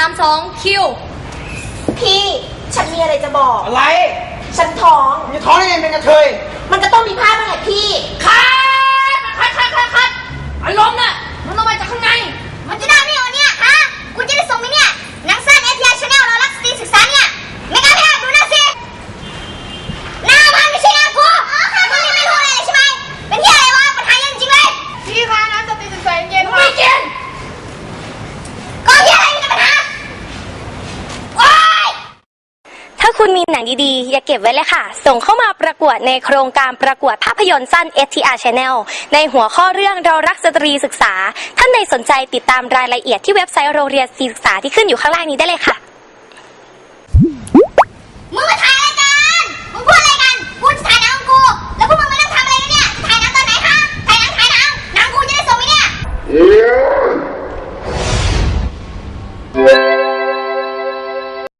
องคิวพี่ ฉันมีอะไรจะบอก อะไร ฉันท้องมีท้องได้ไงเป็นกระเทย มันก็ต้องมีผ้าบ้างแหละพี่ คัดคัดคัดคัดคัดอารมณ์น่ะ มันต้องมาจากข้างใน มันจะได้ไม่เอาเนี่ยฮะกูจะได้ส่งไหมเนี่ยหนังสั้นเอทีไอชาแนลเรารักสตรีศึกษาเนี่ย ไม่กล้าแพ้ดูหนะสิหน้ามันไม่ใช่หน้ากูมึงนี่ไม่รู้อะไรเลยใช่ไหม เป็นที่อะไรวะปัญหาเยอะจริงๆเลย พี่คะน้ำสติศึกษาเย็นไม่กิน ก็ที่อะไรมีแต่ปัญหา โอ๊ย ถ้า คุณมีหนังดีๆ อย่าเก็บไว้เลยค่ะ ส่งเข้ามาประกวดในโครงการประกวดภาพยนตร์สั้น STR Channel ในหัวข้อเรื่องเรารักสตรีศึกษา ท่านใดสนใจติดตามรายละเอียดที่เว็บไซต์โรงเรียนศึกษาที่ขึ้นอยู่ข้างล่างนี้ได้เลยค่ะ